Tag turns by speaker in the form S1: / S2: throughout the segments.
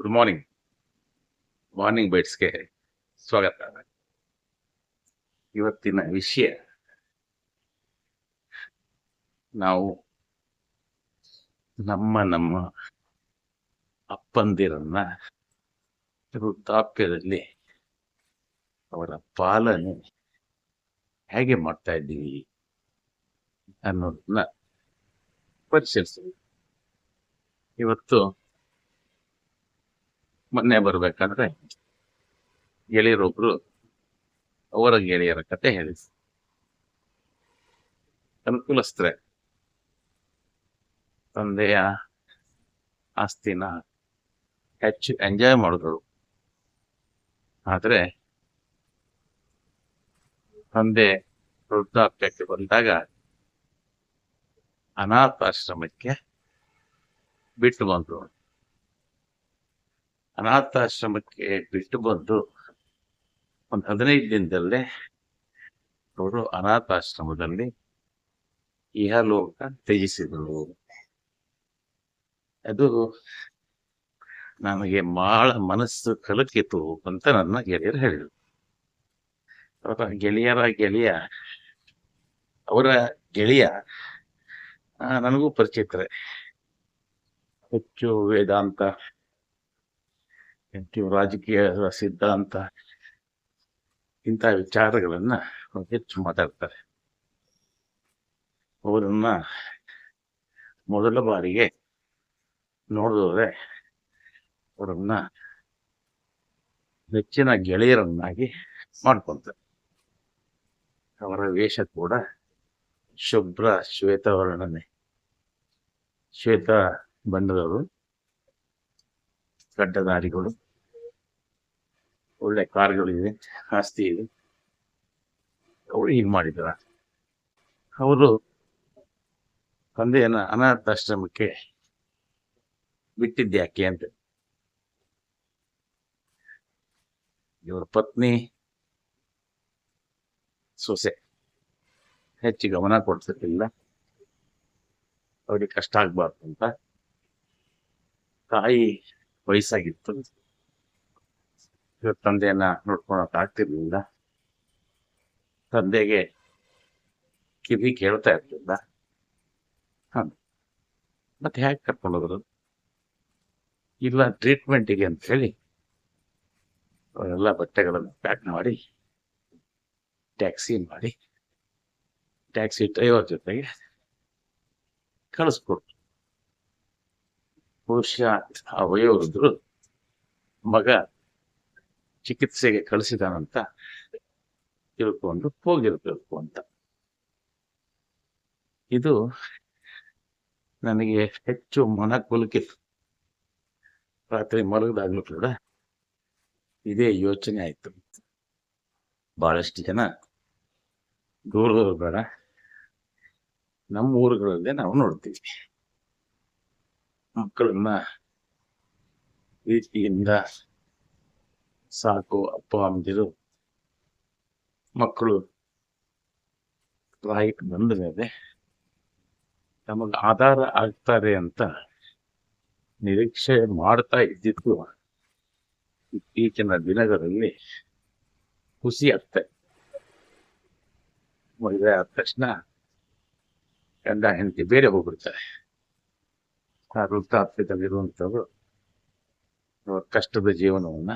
S1: Good morning morning ಬೈಟ್ಸ್ಗೆ ಸ್ವಾಗತ. ಇವತ್ತಿನ ವಿಷಯ ನಾವು ನಮ್ಮ ನಮ್ಮ ಅಪ್ಪಂದಿರನ್ನ ವೃದ್ಧಾಪ್ಯದಲ್ಲಿ ಅವರ ಪಾಲನೆ ಹೇಗೆ ಮಾಡ್ತಾ ಇದ್ದೀವಿ ಅನ್ನೋದನ್ನ ಪರಿಶೀಲಿಸ್ತೀವಿ ಇವತ್ತು ಮೊನ್ನೆ ಬರ್ಬೇಕಾದ್ರೆ ಗೆಳೆಯರೊಬ್ರು ಅವರ ಗೆಳೆಯರ ಕತೆ ಹೇಳಿ. ಅನುಕೂಲಸ್ತ್ರೆ. ತಂದೆಯ ಆಸ್ತಿನ ಹೆಚ್ಚು ಎಂಜಾಯ್ ಮಾಡಿದ್ರು. ಆದ್ರೆ ತಂದೆ ವೃದ್ಧಾಪ್ಯಕ್ಕೆ ಬಂದಾಗ ಅನಾಥಾಶ್ರಮಕ್ಕೆ ಬಿಟ್ಟು ಬಂದ್ರು. ಅನಾಥಾಶ್ರಮಕ್ಕೆ ಬಿಟ್ಟು ಬಂದು ಒಂದು ಹದಿನೈದು ದಿನದಲ್ಲೇ ಅವರು ಅನಾಥಾಶ್ರಮದಲ್ಲಿ ಇಹಲೋಕ ತ್ಯಜಿಸಿದರು. ಅದು ನನಗೆ ಬಹಳ ಮನಸ್ಸು ಕಲಕಿತು ಅಂತ ನನ್ನ ಗೆಳೆಯರು ಹೇಳಿದರು. ಅವರ ಗೆಳೆಯರ ಗೆಳೆಯ, ಅವರ ಗೆಳೆಯ ನನಗೂ ಪರಿಚಿತರೆ. ಹೆಚ್ಚು ವೇದಾಂತ ಹೆಚ್ಚು ರಾಜಕೀಯ ಸಿದ್ಧಾಂತ ಇಂಥ ವಿಚಾರಗಳನ್ನ ಹೆಚ್ಚು ಮಾತಾಡ್ತಾರೆ. ಅವರನ್ನ ಮೊದಲ ಬಾರಿಗೆ ನೋಡಿದ್ರೆ ಅವರನ್ನ ನೆಚ್ಚಿನ ಗೆಳೆಯರನ್ನಾಗಿ ಮಾಡ್ಕೊಂತಾರೆ. ಅವರ ವೇಷ ಕೂಡ ಶುಭ್ರ ಶ್ವೇತವರ್ಣನೆ. ಶ್ವೇತ ಬಣ್ಣದವರು ಗಡ್ಡದಾರಿಗಳು ಒಳ್ಳೆ ಕಾರ್ಗಳಿವೆ ಆಸ್ತಿ ಇದೆ. ಅವರು ಹೀಗೆ ಮಾಡಿದ್ರ ಅವರು ತಂದೆಯನ್ನ ಅನಾಥಾಶ್ರಮಕ್ಕೆ ಬಿಟ್ಟಿದ್ಯಾಕೆ ಅಂತ. ಇವರ ಪತ್ನಿ ಸೊಸೆ ಹೆಚ್ಚು ಗಮನ ಕೊಡ್ತಿರ್ಲಿಲ್ಲ ಅವ್ರಿಗೆ ಕಷ್ಟ ಆಗ್ಬಾರ್ದು ಅಂತ ತಾಯಿ ವಯಸ್ಸಾಗಿತ್ತು. ತಂದೆಯನ್ನ ನೋಡ್ಕೊಳಕ್ ಆಗ್ತಿರ್ಲಿಲ್ಲ. ತಂದೆಗೆ ಕಿವಿ ಕೇಳ್ತಾ ಇರ್ಲಿಲ್ಲ. ಮತ್ತೆ ಹೇಗೆ ಕರ್ಕೊಂಡೋದ್ರು ಇಲ್ಲ ಟ್ರೀಟ್ಮೆಂಟಿಗೆ ಅಂತ ಹೇಳಿ ಅವರೆಲ್ಲ ಬಟ್ಟೆಗಳನ್ನು ಪ್ಯಾಕ್ ಮಾಡಿ ಟ್ಯಾಕ್ಸಿ ಮಾಡಿ ಟ್ಯಾಕ್ಸಿ ಡ್ರೈವರ್ ಜೊತೆಗೆ ಕಳಿಸ್ಕೊಟ್ರು. ಬಹುಶಃ ಆ ವಯೋವೃದ್ಧರು ಮಗ ಚಿಕಿತ್ಸೆಗೆ ಕಳಿಸಿದಾನಂತ ತಿಳ್ಕೊಂಡು ಹೋಗಿರ್ಬೇಕು ಅಂತ. ಇದು ನನಗೆ ಹೆಚ್ಚು ಮನ ಕೊಲುಕಿತ್ತು ರಾತ್ರಿ ಮಲಗದಾಗ್ಲೂ ಕೂಡ ಇದೇ ಯೋಚನೆ ಆಯ್ತು. ಬಹಳಷ್ಟು ಜನ ದೂರದವ್ರು ಬೇಡ. ನಮ್ಮ ಊರುಗಳಲ್ಲೇ ನಾವು ನೋಡ್ತೀವಿ. ಮಕ್ಕಳನ್ನ ಪ್ರೀತಿಯಿಂದ ಸಾಕು ಅಪ್ಪ ಅಮ್ಮದಿರು ಮಕ್ಕಳು ಪ್ರಾಯಕ್ಕೆ ಬಂದ ಮೇಲೆ ನಮಗೆ ಆಧಾರ ಆಗ್ತಾರೆ ಅಂತ ನಿರೀಕ್ಷೆ ಮಾಡ್ತಾ ಇದ್ದಿದ್ದು ಇತ್ತೀಚಿನ ದಿನಗಳಲ್ಲಿ ಖುಷಿ ಆಗ್ತಾ. ಮದುವೆ ಆದ ತಕ್ಷಣ ಗಂಡ ಹೆಂಡತಿ ಬೇರೆ ಹೋಗ್ಬಿಡ್ತಾರೆ. ಆ ವೃದ್ಧಾಪ್ಯದಲ್ಲಿರುವಂಥವ್ರು ಅವ್ರ ಕಷ್ಟದ ಜೀವನವನ್ನ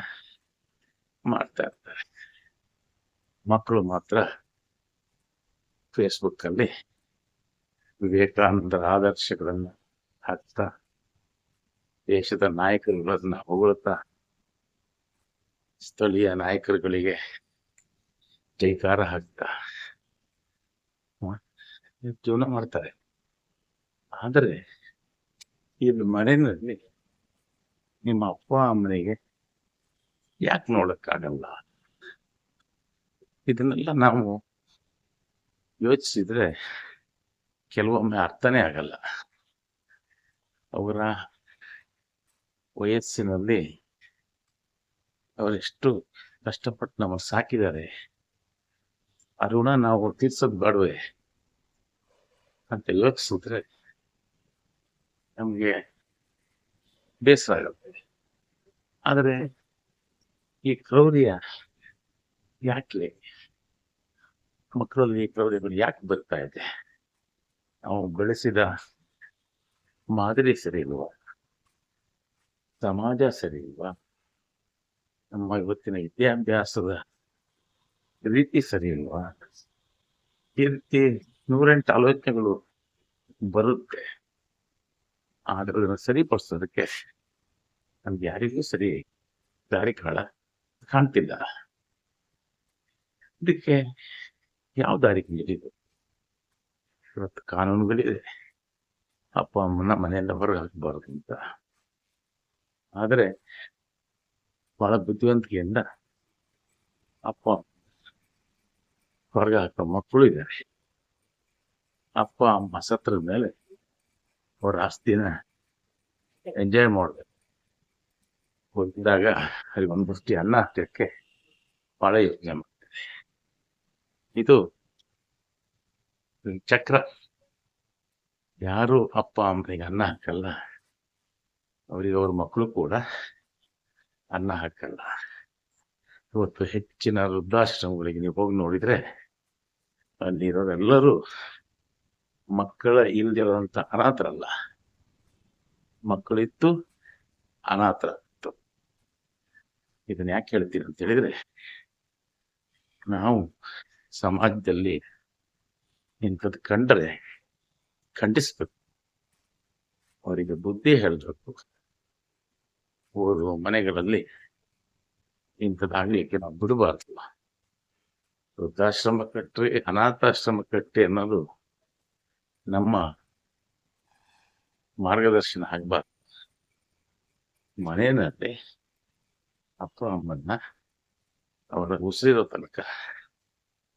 S1: ಮಾಡ್ತಾ ಇರ್ತಾರೆ. ಮಕ್ಕಳು ಮಾತ್ರ ಫೇಸ್ಬುಕ್ ಅಲ್ಲಿ ವಿವೇಕಾನಂದರ ಆದರ್ಶಗಳನ್ನ ಹಾಕ್ತಾ, ದೇಶದ ನಾಯಕರುಗಳನ್ನ ಹೊಗಳುತ್ತಾ ಸ್ಥಳೀಯ ನಾಯಕರುಗಳಿಗೆ ಜೈಕಾರ ಹಾಕ್ತಾ ಜೀವನ ಮಾಡ್ತಾರೆ. ಆದರೆ, ಇಲ್ಲಿ ಮನೆಯಲ್ಲಿ ನಿಮ್ಮ ಅಪ್ಪ, ಅಮ್ಮನಿಗೆ ಯಾಕೆ ನೋಡಕ್ಕಾಗಲ್ಲ? ಇದನ್ನೆಲ್ಲ ನಾವು ಯೋಚಿಸಿದ್ರೆ ಕೆಲವೊಮ್ಮೆ ಅರ್ಥನೇ ಆಗಲ್ಲ. ಅವರ ವಯಸ್ಸಿನಲ್ಲಿ ಅವರೆಷ್ಟು ಕಷ್ಟಪಟ್ಟು ನಮ್ಮ ಸಾಕಿದ್ದಾರೆ. ಆ ಋಣ ನಾವು ತೀರ್ಸೋದು ಬೇಡವೆ ಅಂತ ಯೋಚಿಸಿದ್ರೆ ನಮಗೆ ಬೇಸರ ಆಗುತ್ತೆ. ಆದರೆ ಈ ಕ್ರೌರ್ಯ ಯಾಕೆ ಮಕ್ಕಳಲ್ಲಿ ಈ ಕ್ರೌರ್ಯಗಳು ಯಾಕೆ ಬರ್ತಾ ಇದೆ? ನಾವು ಬೆಳೆಸಿದ ಮಾದರಿ ಸರಿ ಇಲ್ವ? ಸಮಾಜ ಸರಿ ಇಲ್ವಾ? ನಮ್ಮ ಇವತ್ತಿನ ವಿದ್ಯಾಭ್ಯಾಸದ ರೀತಿ ಸರಿ ಇಲ್ವಾ? ಈ ರೀತಿ ನೂರೆಂಟು ಆಲೋಚನೆಗಳು ಬರುತ್ತೆ. ಆದ್ರೆ ಅದನ್ನು ಸರಿಪಡಿಸೋದಕ್ಕೆ ನಮ್ಗೆ ಯಾರಿಗೂ ಸರಿ ದಾರಿ ಕಾಳ ಕಾಣ್ತಿಲ್ಲ ಇದಕ್ಕೆ ಯಾವ ದಾರಿಗೆ ಇವತ್ತು ಕಾನೂನುಗಳಿದೆ. ಅಪ್ಪ, ಅಮ್ಮನ ಮನೆಯಿಂದ ಹೊರಗೆ ಹಾಕಬಾರ್ದು ಅಂತ ಆದರೆ ಬಹಳ ಬುದ್ಧಿವಂತಿಕೆಯಿಂದ ಅಪ್ಪ ಹೊರಗೆ ಹಾಕೋ ಮಕ್ಕಳು ಇದ್ದಾರೆ. ಅಪ್ಪ, ಅಮ್ಮ ಸತ್ರದ ಮೇಲೆ ಅವ್ರ ಆಸ್ತಿನ ಎಂಜಾಯ್ ಮಾಡ್ಬೇಕು. ಹೋಗಿದ್ದಾಗ ಅಲ್ಲಿ ಒಂದು ಅನ್ನ ಹಾಕಕ್ಕೆ ಬಹಳ ಯೋಚನೆ ಮಾಡ್ತದೆ ಇದು ಚಕ್ರ. ಯಾರು ಅಪ್ಪ ಅಮ್ಮನಿಗೆ ಅನ್ನ ಹಾಕಲ್ಲ, ಅವರಿಗೆ ಅವ್ರ ಮಕ್ಕಳು ಕೂಡ ಅನ್ನ ಹಾಕಲ್ಲ. ಇವತ್ತು ಹೆಚ್ಚಿನ ವೃದ್ಧಾಶ್ರಮಗಳಿಗೆ ನೀವು ಹೋಗಿ ನೋಡಿದ್ರೆ ಅಲ್ಲಿರೋರೆಲ್ಲರೂ ಮಕ್ಕಳ ಇಲ್ದಿರೋಂಥ ಅನಾಥರಲ್ಲ. ಮಕ್ಕಳಿತ್ತು ಅನಾಥರ. ಇದನ್ನ ಯಾಕೆ ಹೇಳ್ತೀನಿ ಅಂತ ಹೇಳಿದ್ರೆ, ನಾವು ಸಮಾಜದಲ್ಲಿ ಇಂಥದ್ ಕಂಡರೆ ಖಂಡಿಸ್ಬೇಕು. ಅವರಿಗೆ ಬುದ್ಧಿ ಹೇಳಬೇಕು. ಓದುವ ಮನೆಗಳಲ್ಲಿ ಇಂಥದ್ದಾಗ್ಲಿಕ್ಕೆ ನಾವು ಬಿಡಬಾರ್ದು. ವೃದ್ಧಾಶ್ರಮ ಕಟ್ಟಿ ಅನಾಥಾಶ್ರಮ ಕಟ್ಟಿ ಅನ್ನೋದು ನಮ್ಮ ಮಾರ್ಗದರ್ಶನ ಆಗಬಾರ್ದು. ಮನೆಯಲ್ಲಿ ಅಪ್ಪ, ಅಮ್ಮನ್ನ ಅವರ ಉಸಿರಿರೋ ತನಕ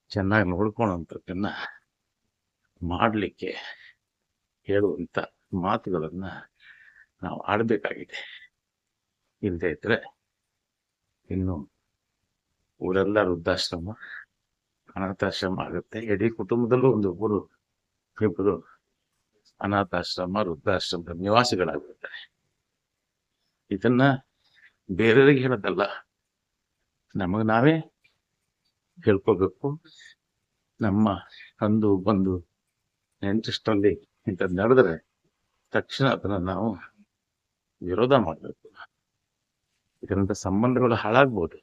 S1: ಚೆನ್ನಾಗಿ ನೋಡ್ಕೊಳ್ಳೋಂಥದ್ದನ್ನ ಮಾಡಲಿಕ್ಕೆ ಹೇಳುವಂಥ ಮಾತುಗಳನ್ನ ನಾವು ಆಡಬೇಕಾಗಿದೆ. ಇಲ್ಲದೆ ಇದ್ರೆ ಇನ್ನು ಊರೆಲ್ಲ ವೃದ್ಧಾಶ್ರಮ, ಅನಾಥಾಶ್ರಮ ಆಗುತ್ತೆ. ಇಡೀ ಕುಟುಂಬದಲ್ಲೂ ಒಂದು ಊರು ಇಬ್ಬರು ಅನಾಥಾಶ್ರಮ, ವೃದ್ಧಾಶ್ರಮದ ನಿವಾಸಿಗಳಾಗಿರ್ತಾರೆ. ಇದನ್ನ ಬೇರೆಯವರಿಗೆ ಹೇಳೋದಲ್ಲ. ನಮಗೆ ನಾವೇ ಹೇಳ್ಕೋಬೇಕು. ನಮ್ಮ ಅಂದು ಬಂದು ನೆಂಟಷ್ಟರಲ್ಲಿ ಇಂಥದ್ದು ನಡೆದ್ರೆ ತಕ್ಷಣ ಅದನ್ನ ನಾವು ವಿರೋಧ ಮಾಡಬೇಕು. ಇದರಿಂದ ಸಂಬಂಧಗಳು ಹಾಳಾಗ್ಬೋದು.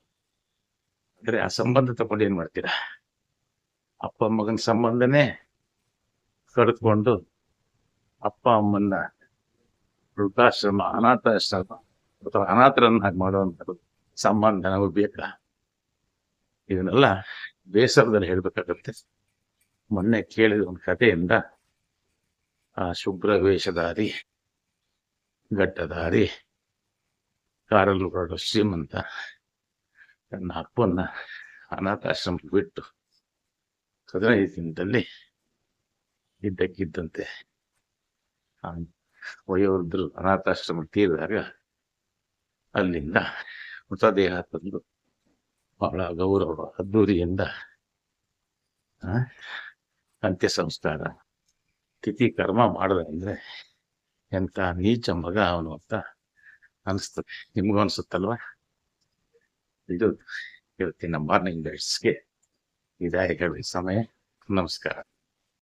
S1: ಆದರೆ ಆ ಸಂಬಂಧ ತಗೊಂಡು ಏನು ಮಾಡ್ತೀರಾ? ಅಪ್ಪ ಮಗನ ಸಂಬಂಧನೇ ಕಡಿದ್ಕೊಂಡು ಅಪ್ಪ ಅಮ್ಮನ್ನ ವೃದ್ಧಾಶ್ರಮ, ಅನಾಥಾಶ್ರಮ ಅಥವಾ ಅನಾಥರನ್ನಾಗಿ ಮಾಡುವಂಥದ್ದು ಸಂಬಂಧ ನಮಗೆ ಬೇಕಾ ಇದನ್ನೆಲ್ಲ ಬೇಸರದಲ್ಲಿ ಹೇಳ್ಬೇಕಾಗತ್ತೆ. ಮೊನ್ನೆ ಕೇಳಿದ ಒಂದು ಕಥೆಯಿಂದ ಆ ಶುಭ್ರ ವೇಷಧಾರಿ ಘಟ್ಟದಾರಿ ಕಾರಲ್ಲಿ ಹೊರಡೋ ಶ್ರೀಮಂತ ತನ್ನ ಅಪ್ಪನ್ನ ಅನಾಥಾಶ್ರಮಕ್ಕೆ ಬಿಟ್ಟು ಹದಿನೈದು ದಿನದಲ್ಲಿ ಇದ್ದಕ್ಕಿದ್ದಂತೆ ವಯೋವೃದ್ಧರು ಅನಾಥಾಶ್ರಮಕ್ಕೆ ತೀರಿದಾಗ ಅಲ್ಲಿಂದ ಮೃತದೇಹ ತಂದು ಬಹಳ ಗೌರವ ಅದ್ದೂರಿಯಿಂದ ಅಂತ್ಯ ಸಂಸ್ಕಾರ ತಿಥಿ ಕರ್ಮ ಮಾಡಿದೆ ಅಂದ್ರೆ ಎಂತ ನೀಚ ಮಗ ಅವನು ಅಂತ ಅನಿಸ್ತದೆ ನಿಮ್ಗೂ ಅನ್ಸುತ್ತಲ್ವಾ? ಇದು ಇವತ್ತಿನ ಮಾರ್ನಿಂಗ್ ಡೇಟ್ಸ್ಗೆ ಇದಾಗಿ ಹೇಳಿ ಸಮಯ. ನಮಸ್ಕಾರ.